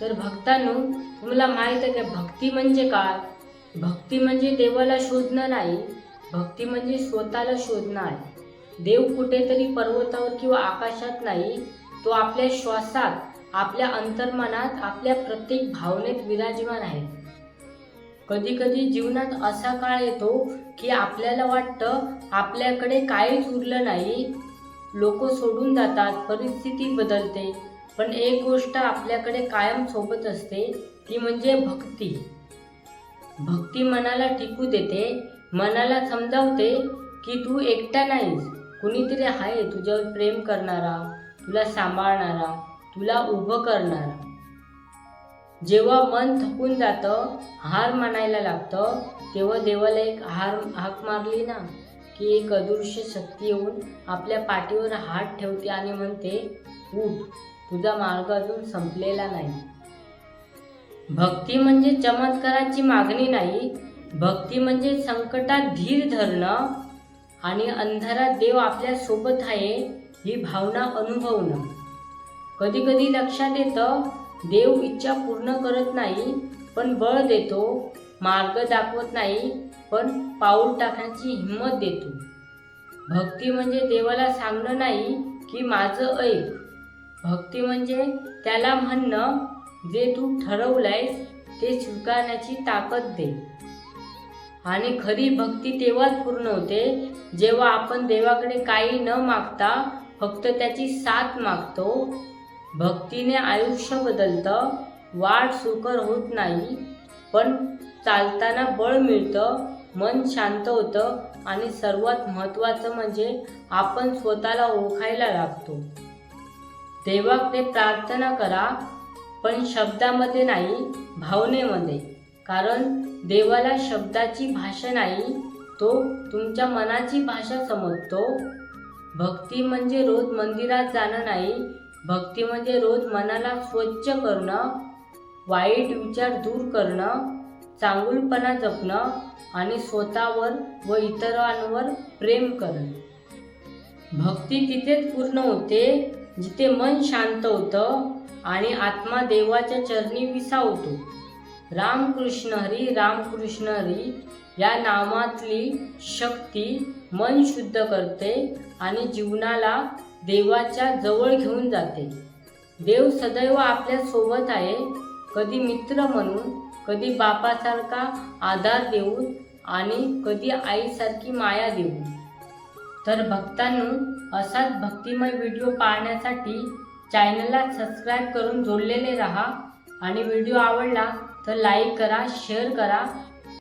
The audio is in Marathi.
तर भक्तांनो तुम्हाला माहीत आहे का भक्ती म्हणजे काय? भक्ती म्हणजे देवाला शोधणं नाही भक्ती म्हणजे स्वतःला शोधणं आहे. देव कुठेतरी पर्वतावर किंवा आकाशात नाही तो आपल्या श्वासात आपल्या अंतर्मनात आपल्या प्रत्येक भावनेत विराजमान आहे. कधी कधी जीवनात असा काळ येतो की आपल्याला वाटतं आपल्याकडे काहीच उरलं नाही लोक सोडून जातात परिस्थिती बदलते. पण एक गोष्ट आपल्याकडे कायम सोबत असते ती म्हणजे भक्ती. भक्ती मनाला टिकू देते मनाला समजावते की तू एकटा नाहीस कुणीतरी आहे तुझ्यावर प्रेम करणारा तुला सांभाळणारा तुला उभं करणारा. जेव्हा मन थकून जातं हार मानायला लागतं तेव्हा देवाला एक हार हाक मारली ना की एक अदृश्य शक्ती येऊन आपल्या पाठीवर हात ठेवते आणि म्हणते उठ. तुझा मार्ग अजून संपलेला नाही. भक्ती म्हणजे चमत्काराची मागणी नाही. भक्ती म्हणजे संकटात धीर धरणं आणि अंधारात देव आपल्यासोबत आहे ही भावना अनुभवणं. कधी कधी लक्षात येतं देव इच्छा पूर्ण करत नाही पण बळ देतो मार्ग दाखवत नाही पण पाऊल टाकण्याची हिंमत देतो. भक्ती म्हणजे देवाला सांगणं नाही की माझं ऐक भक्ती म्हणजे त्याला म्हणणं जे तू ठरवलंयस ते स्वीकारण्याची ताकद दे. आणि खरी भक्ती तेव्हाच पूर्ण होते जेव्हा आपण देवाकडे काही न मागता फक्त त्याची साथ मागतो. भक्तीने आयुष्य बदलतं वाट सुकर होत नाही पण चालताना बळ मिळतं मन शांत होतं आणि सर्वात महत्त्वाचं म्हणजे आपण स्वतःला ओळखायला लागतो. देवाकडे प्रार्थना करा पण शब्दामध्ये नाही भावनेमध्ये. कारण देवाला शब्दाची भाषा नाही तो तुमच्या मनाची भाषा समजतो. भक्ती म्हणजे रोज मंदिरात जाणं नाही भक्ती म्हणजे रोज मनाला स्वच्छ करणं वाईट विचार दूर करणं चांगुलपणा जपणं आणि स्वतःवर व इतरांवर प्रेम करणं. भक्ती तिथेच पूर्ण होते म्हणजे जिथे मन शांत होतं आणि आत्मा देवाच्या चरणी विसावतो. रामकृष्ण हरी रामकृष्ण हरी या नामातली शक्ती मन शुद्ध करते आणि जीवनाला देवाच्या जवळ घेऊन जाते. देव सदैव आपल्यासोबत आहे. कधी मित्र म्हणून कधी बापासारखा आधार देऊन आणि कधी आईसारखी माया देऊन. तर भक्तांनो असाच भक्तिमय व्हिडिओ पाहण्यासाठी चॅनलला सबस्क्राईब करून जोडलेले राहा. आणि व्हिडिओ आवडला तर लाईक करा शेअर करा.